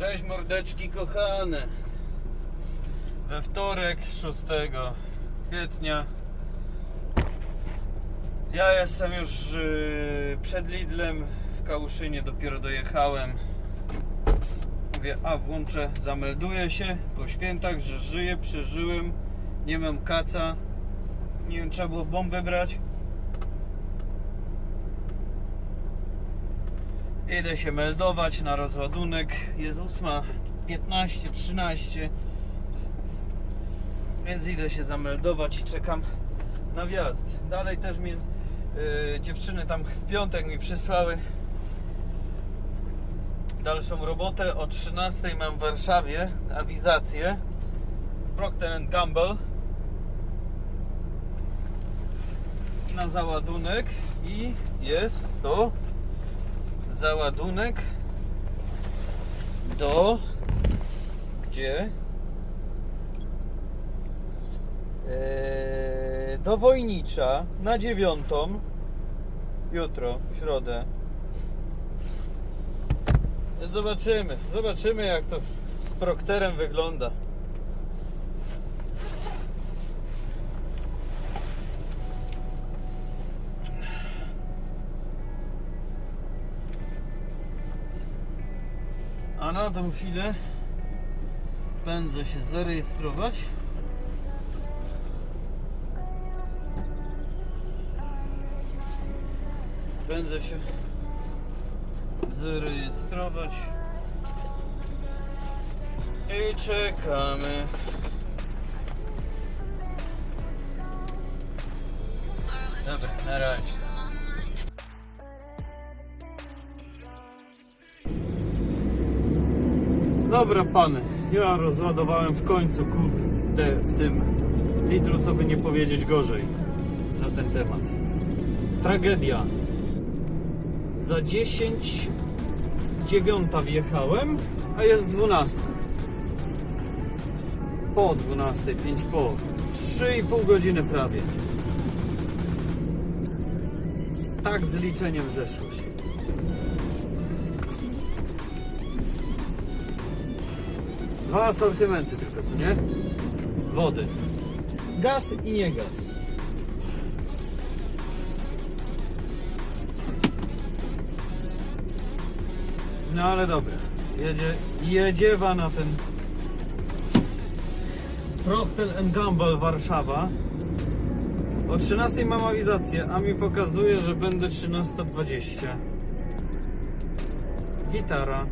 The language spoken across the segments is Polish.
Cześć mordeczki kochane. We wtorek 6 kwietnia. Ja jestem już yy, przed Lidlem w Kałuszynie, dopiero dojechałem. Mówię, a włączę, zamelduję się po świętach, że żyję, przeżyłem, nie mam kaca. Nie wiem, trzeba było bombę brać. Idę się meldować na rozładunek. Jest 8.15, 13. Więc idę się zameldować i czekam na wjazd. Dalej też mi yy, dziewczyny tam w piątek mi przysłały dalszą robotę. O 13 mam w Warszawie awizację. Procter Gamble na załadunek i jest to załadunek do gdzie? Eee, do Wojnicza na dziewiątą jutro, w środę. Zobaczymy, zobaczymy jak to z Prokterem wygląda. A na tą chwilę pędzę się zarejestrować. Będę się zarejestrować. I czekamy. Dobra, na razie. Dobra pany, ja rozładowałem w końcu kurde w tym litru, co by nie powiedzieć gorzej na ten temat. Tragedia. Za 10 dziewiąta wjechałem, a jest 12. Po 12, 5 po. 3,5 godziny prawie. Tak z liczeniem zeszło się. Dwa asortymenty tylko, co nie? Wody. Gaz i nie gaz. No ale dobra. Jedzie, jedziewa na ten Procter Gamble Warszawa. O 13 mam awizację, a mi pokazuje, że będę 13.20. Gitara.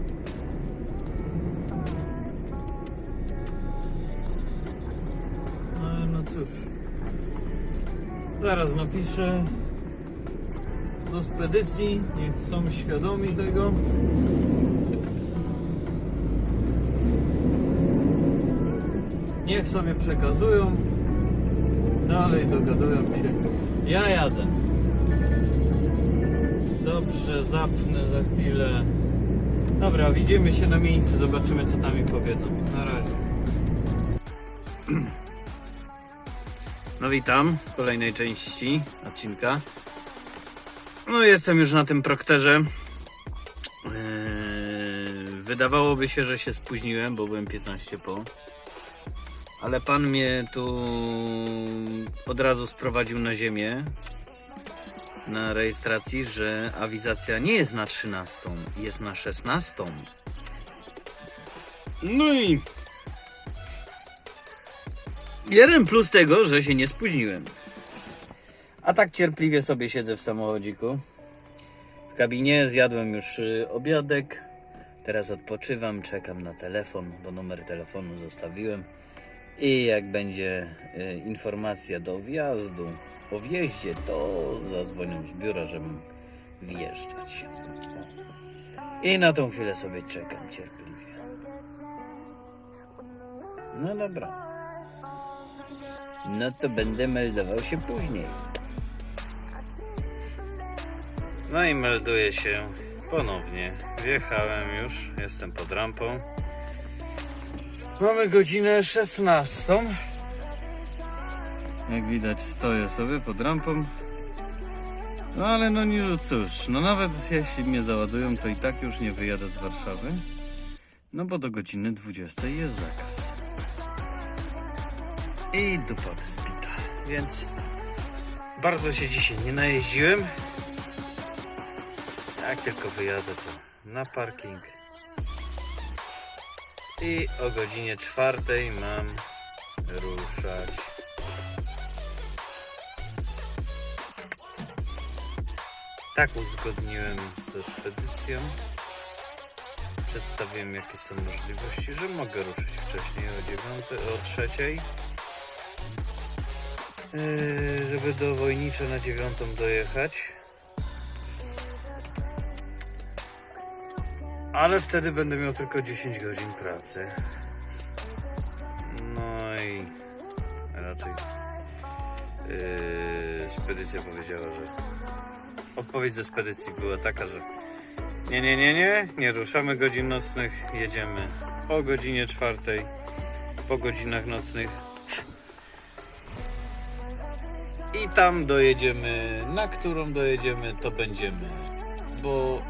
Zaraz napiszę do spedycji. Niech są świadomi tego. Niech sobie przekazują. Dalej dogadują się. Ja jadę. Dobrze, zapnę za chwilę. Dobra, widzimy się na miejscu, zobaczymy co tam mi powiedzą. Na razie. No witam w kolejnej części odcinka. No jestem już na tym prokterze. Eee, wydawałoby się, że się spóźniłem, bo byłem 15 po. Ale pan mnie tu od razu sprowadził na ziemię na rejestracji, że awizacja nie jest na 13, jest na 16. No i jeden plus tego, że się nie spóźniłem. A tak cierpliwie sobie siedzę w samochodziku. W kabinie zjadłem już y, obiadek. Teraz odpoczywam, czekam na telefon, bo numer telefonu zostawiłem. I jak będzie y, informacja do wjazdu, o wjeździe, to zadzwonią z biura, żebym wjeżdżać. I na tą chwilę sobie czekam cierpliwie. No dobra. No to będę meldował się później. No i melduję się ponownie. Wjechałem już, jestem pod rampą. Mamy godzinę 16. Jak widać stoję sobie pod rampą. No ale no nie, no cóż, no nawet jeśli mnie załadują, to i tak już nie wyjadę z Warszawy. No bo do godziny 20 jest zakaz. I dupa wyspita. Więc bardzo się dzisiaj nie najeździłem. Jak tylko wyjadę to na parking. I o godzinie czwartej mam ruszać. Tak uzgodniłem ze spedycją. Przedstawiłem jakie są możliwości, że mogę ruszyć wcześniej o 9, o 3. Yy, żeby do Wojnicza na 9 dojechać. Ale wtedy będę miał tylko 10 godzin pracy. No i raczej yy, spedycja powiedziała, że odpowiedź ze spedycji była taka, że nie, nie, nie, nie, nie ruszamy godzin nocnych, jedziemy o godzinie czwartej, po godzinach nocnych i tam dojedziemy, na którą dojedziemy, to będziemy, bo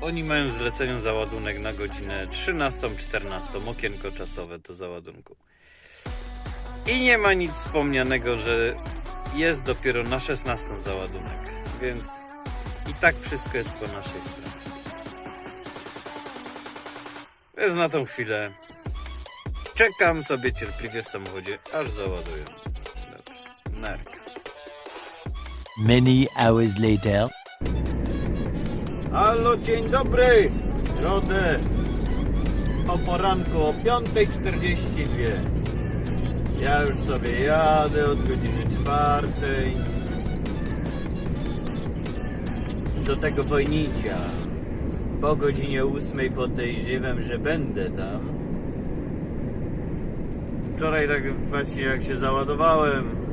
oni mają w zleceniu załadunek na godzinę 13-14, okienko czasowe do załadunku. I nie ma nic wspomnianego, że jest dopiero na 16 załadunek, więc i tak wszystko jest po naszej stronie. Więc na tą chwilę czekam sobie cierpliwie w samochodzie, aż załaduję. Many hours later. Halo, dzień dobry! Środę o poranku o 5.42. Ja już sobie jadę od godziny czwartej do tego Wojnicia. Po godzinie ósmej podejrzewam, że będę tam. Wczoraj tak właśnie jak się załadowałem,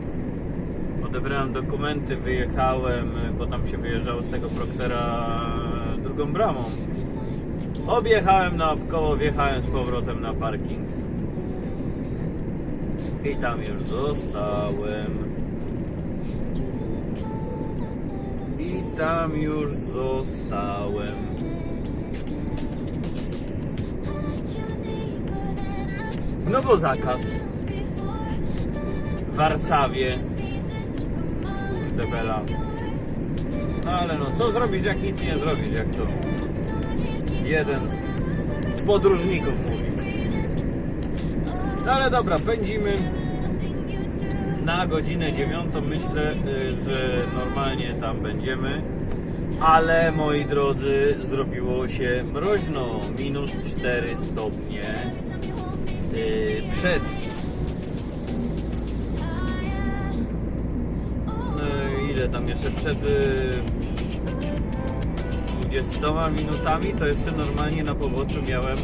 odebrałem dokumenty, wyjechałem, bo tam się wyjeżdżało z tego Proktera drugą bramą. Objechałem naokoło, wjechałem z powrotem na parking. I tam już zostałem. I tam już zostałem. No bo zakaz. W Warszawie. Debela. No ale no, co zrobić jak nic nie zrobić, jak to jeden z podróżników mówi. No ale dobra, pędzimy na godzinę dziewiątą. Myślę, y, że normalnie tam będziemy. Ale moi drodzy, zrobiło się mroźno. Minus 4 stopnie y, przed No, ile tam jeszcze przed y, 20 minutami to jeszcze normalnie na poboczu miałem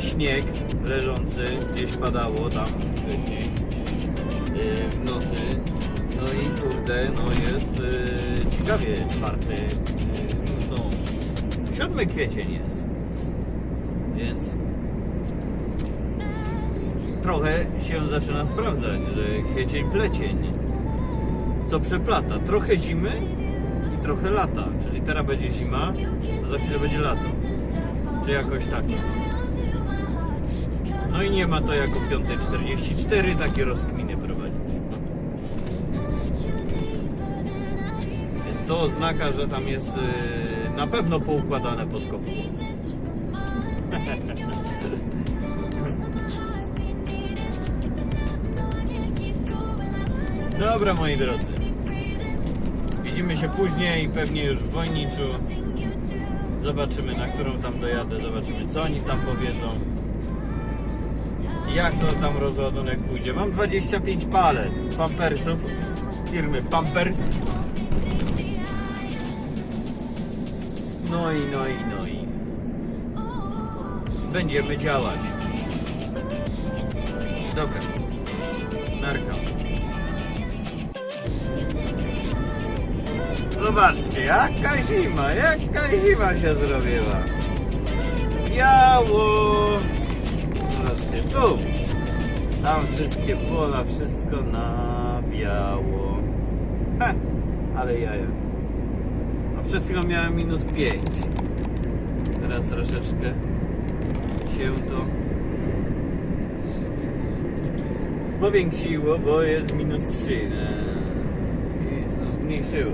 śnieg leżący, gdzieś padało tam wcześniej y, w nocy. No i kurde, no jest y, ciekawie czwarty, y, no 7 kwiecień jest. Więc trochę się zaczyna sprawdzać, że kwiecień plecień co przeplata. Trochę zimy i trochę lata. Czyli teraz będzie zima, a za chwilę będzie lato. Czy jakoś tak. No i nie ma to jako 5.44 takie rozkminy prowadzić. Więc to oznaka, że tam jest yy, na pewno poukładane pod kopą. Dobra moi drodzy. Widzimy się później, pewnie już w Wojniczu. Zobaczymy na którą tam dojadę, zobaczymy co oni tam powiedzą. Jak to tam rozładunek pójdzie. Mam 25 palet pampersów firmy Pampers. No i no i no i. Będziemy działać. Dobra. Narka. Zobaczcie, jaka zima, jaka zima się zrobiła. Biało. Zobaczcie, tu. Tam wszystkie pola, wszystko na biało. Ha, ale jaja. No przed chwilą miałem minus 5. Teraz troszeczkę się to powiększyło, bo jest minus 3. Eee, i, no, zmniejszyło.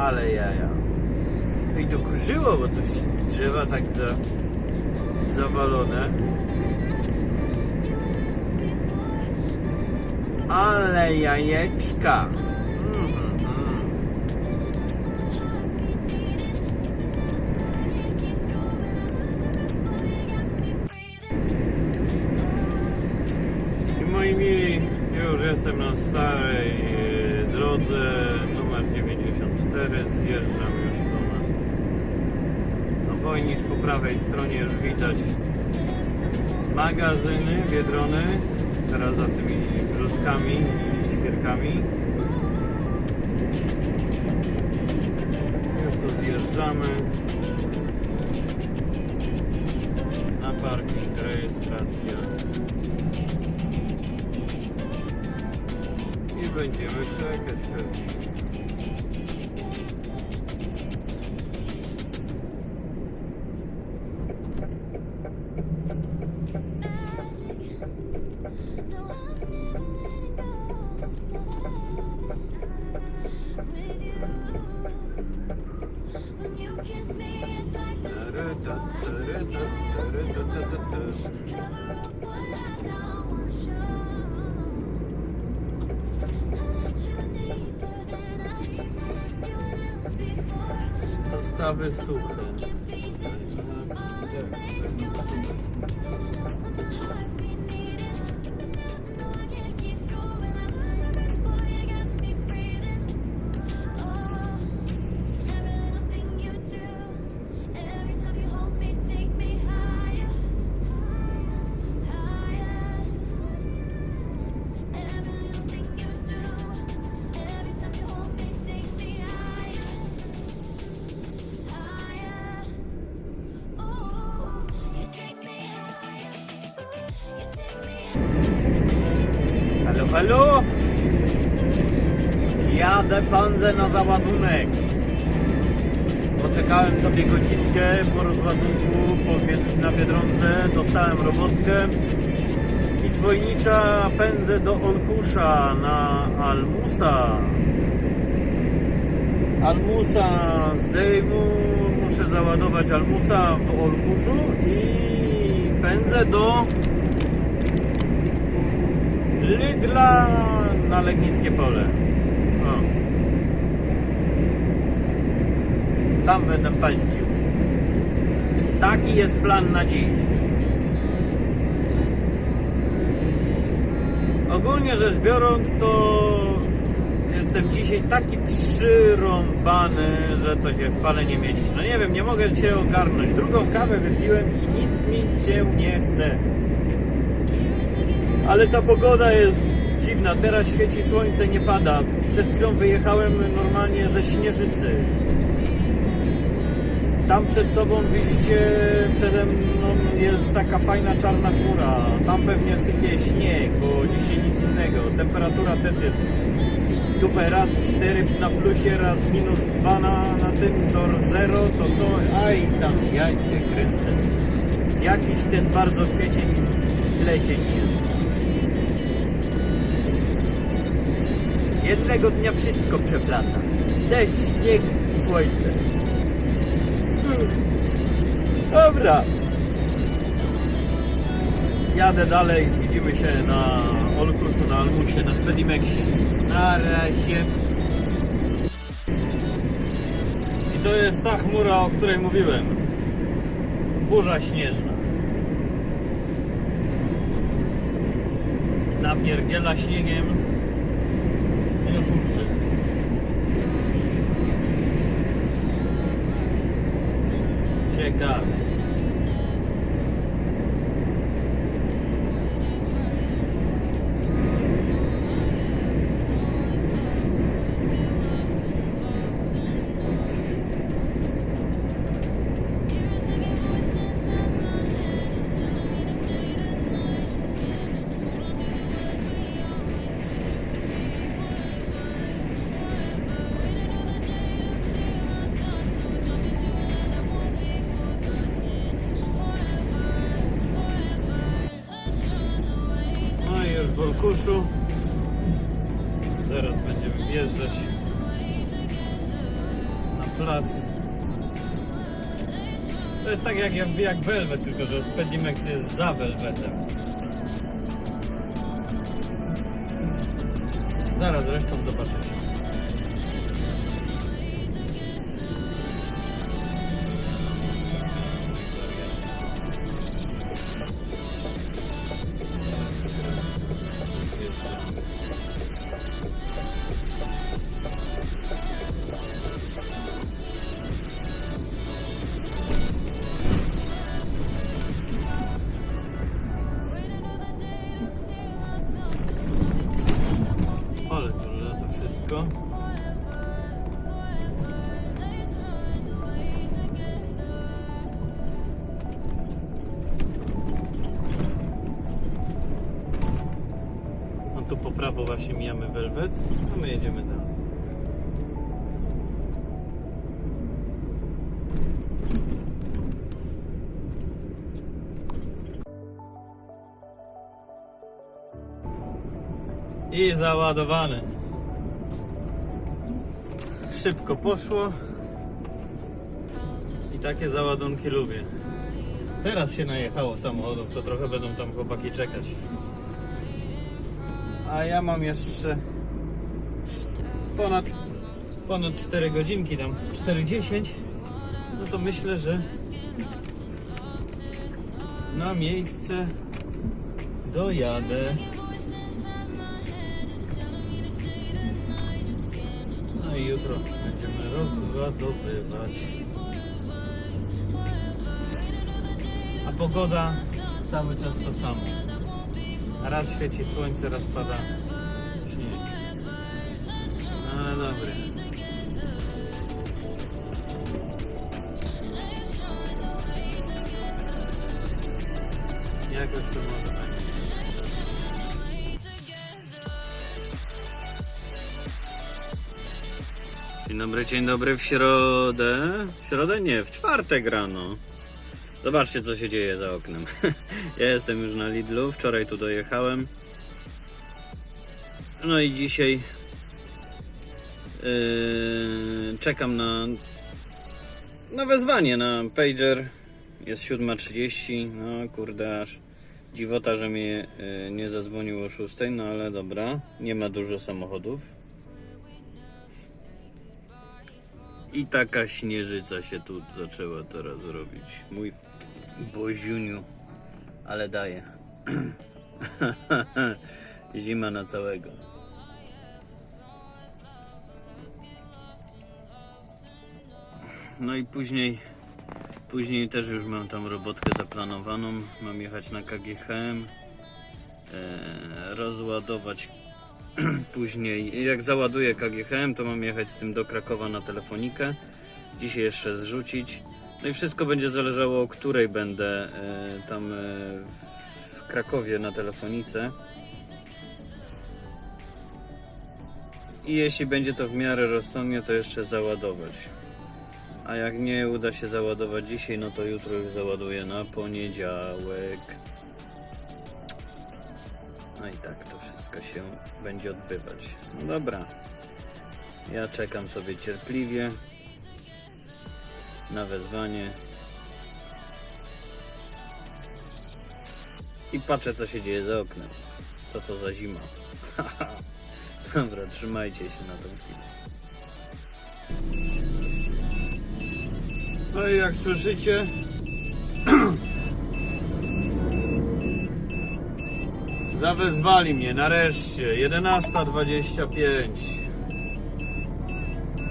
Ale jaja. I to kurzyło, bo to drzewa tak za, zawalone. Ale jajeczka. Magazyny Biedrony. Teraz za tymi brzoskami i świerkami. Już tu zjeżdżamy. Na parking, rejestracja. I będziemy czekać pewnie. висуха. Halo! Jadę panzę na załadunek. Poczekałem sobie godzinkę po rozładunku na Biedronce, dostałem robotkę i z Wojnicza pędzę do Olkusza na Almusa. Almusa zdejmu, muszę załadować Almusa w Olkuszu i pędzę do Lidla na Legnickie Pole. O. Tam będę pędził. Taki jest plan na dziś. Ogólnie rzecz biorąc, to jestem dzisiaj taki przyrąbany, że to się w pale nie mieści. No nie wiem, nie mogę się ogarnąć. Drugą kawę wypiłem i nic mi się nie chce. Ale ta pogoda jest dziwna. Teraz świeci słońce, nie pada. Przed chwilą wyjechałem normalnie ze Śnieżycy. Tam przed sobą widzicie, przede mną jest taka fajna czarna chmura. Tam pewnie sypie śnieg, bo dzisiaj nic innego. Temperatura też jest dupę raz 4 na plusie, raz minus 2 na, na tym, to 0, to to, aj tam, ja się kręcę. Jakiś ten bardzo kwiecień plecień jest. Jednego dnia wszystko przeplata. Deszcz, śnieg i słońce. Dobra. Jadę dalej. Widzimy się na Olkuszu, na Almusie, na Spedimexie. Na razie. I to jest ta chmura, o której mówiłem. Burza śnieżna. Napierdziela śniegiem. God. Jak, Velvet, tylko że Spedimex jest za Velvetem. I załadowany. Szybko poszło. I takie załadunki lubię. Teraz się najechało samochodów, to trochę będą tam chłopaki czekać. A ja mam jeszcze ponad, ponad 4 godzinki tam, 4,10. No to myślę, że na miejsce dojadę. I jutro będziemy rozładowywać. A pogoda cały czas to samo. Raz świeci słońce, raz pada śnieg. No, Ale dobry. Dzień dobry, dzień dobry w środę. W środę nie, w czwartek rano. Zobaczcie, co się dzieje za oknem. ja jestem już na Lidlu, wczoraj tu dojechałem. No i dzisiaj yy, czekam na, na wezwanie na pager. Jest 7.30. No kurde, aż dziwota, że mnie yy, nie zadzwoniło o 6, no ale dobra. Nie ma dużo samochodów. I taka śnieżyca się tu zaczęła teraz robić. Mój boziuniu, ale daje. Zima na całego. No i później, później też już mam tam robotkę zaplanowaną. Mam jechać na KGHM, e, rozładować później, jak załaduję KGHM, to mam jechać z tym do Krakowa na telefonikę. Dzisiaj jeszcze zrzucić. No i wszystko będzie zależało, o której będę e, tam e, w Krakowie na telefonice. I jeśli będzie to w miarę rozsądnie, to jeszcze załadować. A jak nie uda się załadować dzisiaj, no to jutro już załaduję na poniedziałek. No i tak to wszystko się będzie odbywać. No dobra. Ja czekam sobie cierpliwie na wezwanie. I patrzę co się dzieje za oknem. Co to za zima. Dobra, trzymajcie się na tą chwilę. No i jak słyszycie, Zawezwali mnie nareszcie. 11.25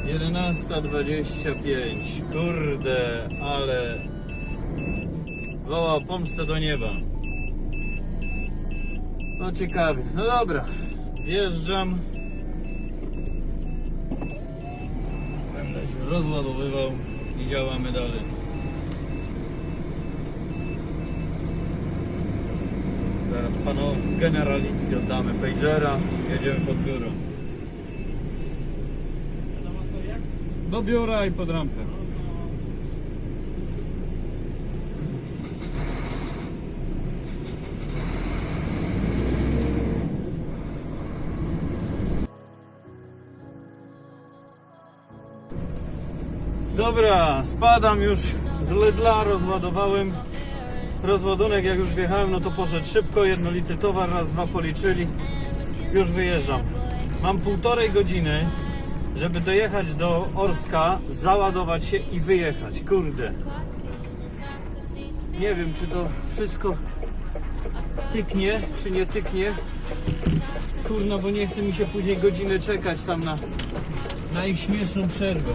11.25 Kurde, ale woła pomstę do nieba. No ciekawie, no dobra. Wjeżdżam. Będę się rozładowywał i działamy dalej Panu generalicji oddamy pagera, jedziemy pod biuro. Do biura i pod rampę. Dobra, spadam już z ledla, rozładowałem Rozładunek jak już wjechałem, no to poszedł szybko, jednolity towar, raz, dwa policzyli. Już wyjeżdżam. Mam półtorej godziny, żeby dojechać do Orska, załadować się i wyjechać. Kurde. Nie wiem, czy to wszystko tyknie, czy nie tyknie. Kurna, bo nie chce mi się później godziny czekać tam na, na ich śmieszną przerwę.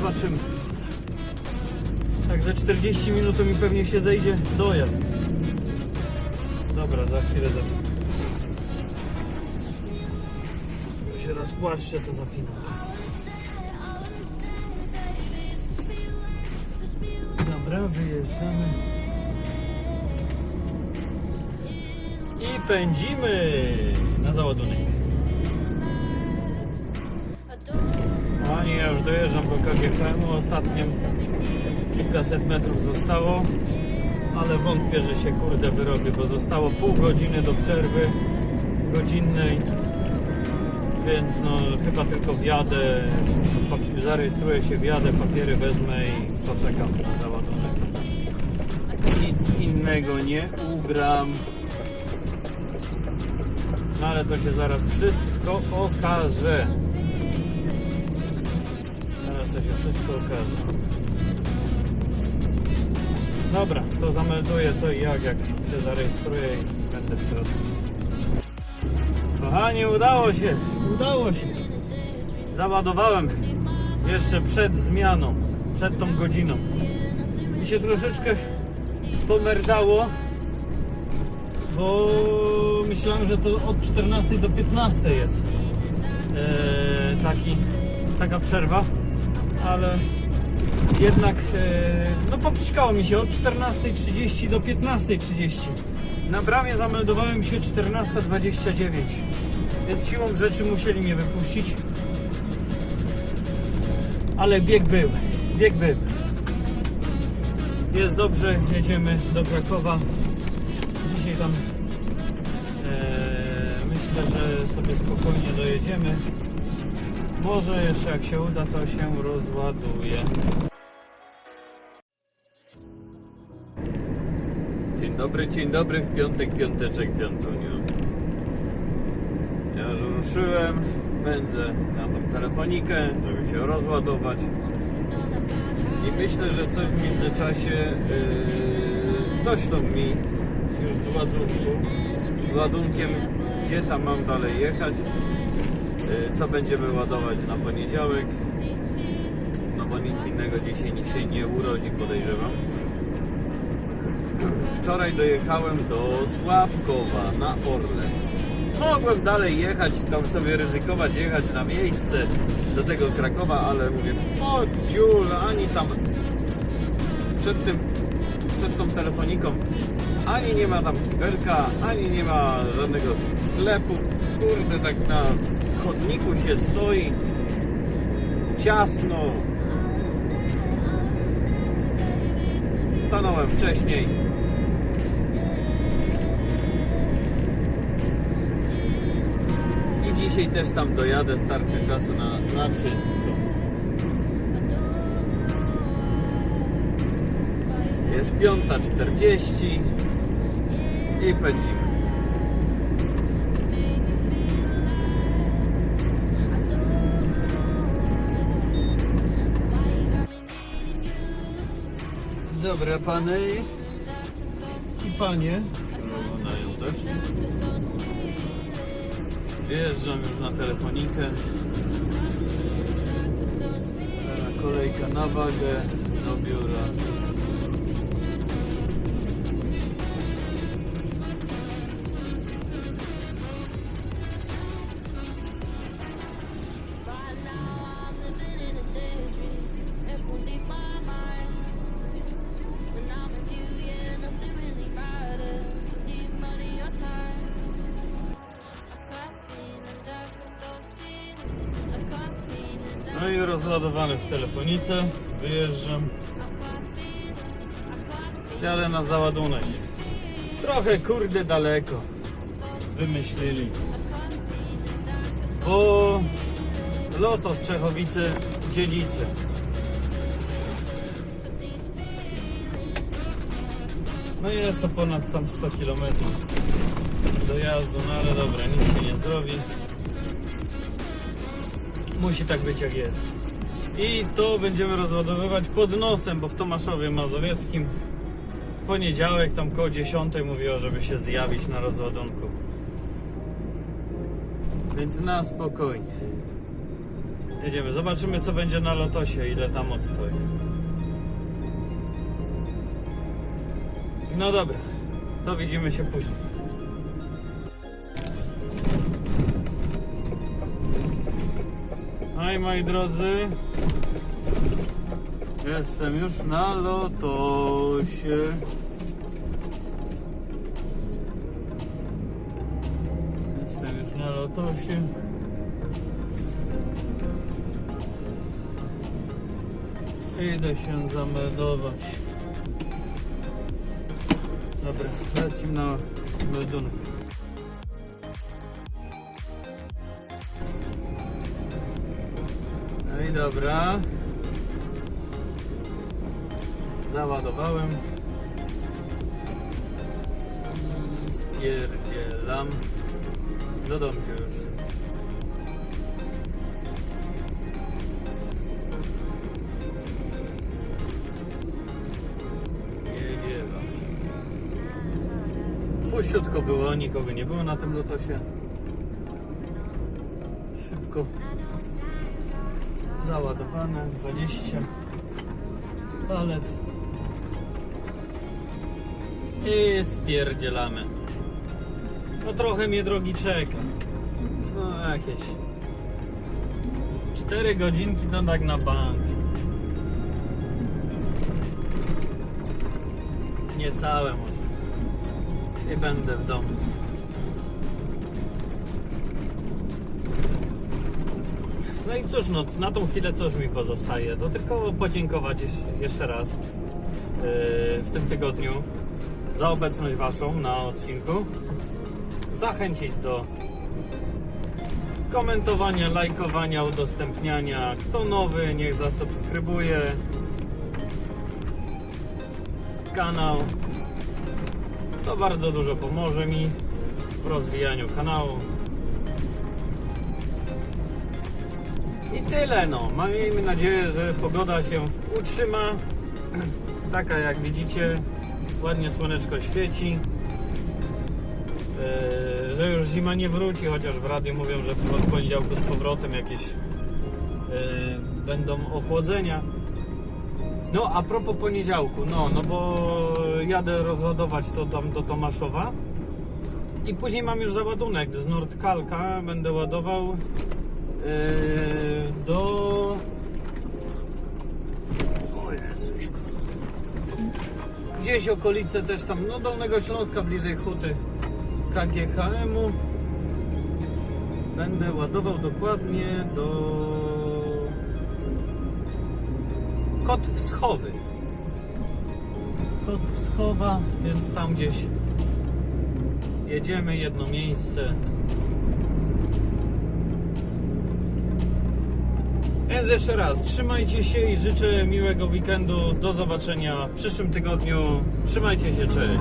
Zobaczymy. Tak za 40 minut to mi pewnie się zejdzie dojazd. Dobra, za chwilę za... Jak się rozpłaszczę, to zapinam. Dobra, wyjeżdżamy. I pędzimy na załadunek. Kochani, ja już dojeżdżam do KGHM-u. Ostatnim kilkaset metrów zostało. Ale wątpię, że się kurde wyrobię, bo zostało pół godziny do przerwy godzinnej. Więc no chyba tylko wjadę, zarejestruję się, wjadę, papiery wezmę i poczekam na załadunek. Nic innego nie ugram. No ale to się zaraz wszystko okaże. Wszystko okaże. Dobra, to zamelduję co i jak, jak się zarejestruję i będę w środku. Kochani, udało się, udało się. Załadowałem jeszcze przed zmianą, przed tą godziną. Mi się troszeczkę pomerdało, bo myślałem, że to od 14 do 15 jest e, taki, taka przerwa, ale jednak e, no pokiśkało mi się od 14.30 do 15.30. Na bramie zameldowałem się 14.29, więc siłą rzeczy musieli mnie wypuścić. Ale bieg był, bieg był. Jest dobrze, jedziemy do Krakowa. Dzisiaj tam e, myślę, że sobie spokojnie dojedziemy. Może jeszcze jak się uda, to się rozładuje. Dzień dobry, dzień dobry, w piątek, piąteczek, piątuniu. Ja już ruszyłem, pędzę na tą telefonikę, żeby się rozładować. I myślę, że coś w międzyczasie yy, doślą mi już z ładunku, z ładunkiem, gdzie tam mam dalej jechać, co będziemy ładować na poniedziałek. No bo nic innego dzisiaj nic się nie urodzi, podejrzewam. Wczoraj dojechałem do Sławkowa na Orle. Mogłem dalej jechać, tam sobie ryzykować, jechać na miejsce do tego Krakowa, ale mówię, o dziul, ani tam przed tym, przed tą telefoniką ani nie ma tam kibelka, ani nie ma żadnego sklepu. Kurde, tak na chodniku się stoi, ciasno. Stanąłem wcześniej. I dzisiaj też tam dojadę, starczy czasu na, na wszystko. Jest piąta 40 i pędzimy. Dobra, pany i panie, oglądają też. Wjeżdżam już na telefonikę. Kolejka na wagę do biura. Rozładowany w telefonice. Wyjeżdżam. Jadę na załadunek. Trochę kurde daleko. Wymyślili. Bo Lotos Czechowice Dziedzice. No jest to ponad tam 100 km dojazdu, no ale dobra, nic się nie zrobi. Musi tak być jak jest. I to będziemy rozładowywać pod nosem, bo w Tomaszowie Mazowieckim w poniedziałek tam koło 10 mówiło, żeby się zjawić na rozładunku. Więc na spokojnie. Jedziemy, zobaczymy co będzie na lotosie, ile tam odstoi. No dobra, to widzimy się później. Hej moi drodzy, jestem już na lotosie. Jestem już na lotosie. Idę się zameldować. Dobra, lecimy na meldunek. Załadowałem. Spierdzielam. Do domu już. Jedziemy. Puściutko było, nikogo nie było na tym lotosie. Szybko załadowane 20 palet i spierdzielamy. No trochę mnie drogi czeka. No jakieś 4 godzinki to tak na bank. Niecałe może. I będę w domu. No i cóż, no, na tą chwilę cóż mi pozostaje? To tylko podziękować jeszcze raz yy, w tym tygodniu za obecność Waszą na odcinku. Zachęcić do komentowania, lajkowania, udostępniania. Kto nowy, niech zasubskrybuje kanał. To bardzo dużo pomoże mi w rozwijaniu kanału. I tyle no. Miejmy nadzieję, że pogoda się utrzyma. Taka jak widzicie, ładnie słoneczko świeci. Eee, że już zima nie wróci, chociaż w radiu mówią, że od poniedziałku z powrotem jakieś eee, będą ochłodzenia. No a propos poniedziałku, no, no bo jadę rozładować to tam do Tomaszowa i później mam już załadunek z Nordkalka, będę ładował Yy, do. O Jezuśku. Gdzieś okolice też tam, no Dolnego Śląska, bliżej Huty KGHM-u. Będę ładował dokładnie do. Kot Wschowy. Kot Wschowa, więc tam gdzieś jedziemy, jedno miejsce. Więc jeszcze raz, trzymajcie się i życzę miłego weekendu. Do zobaczenia w przyszłym tygodniu. Trzymajcie się, cześć.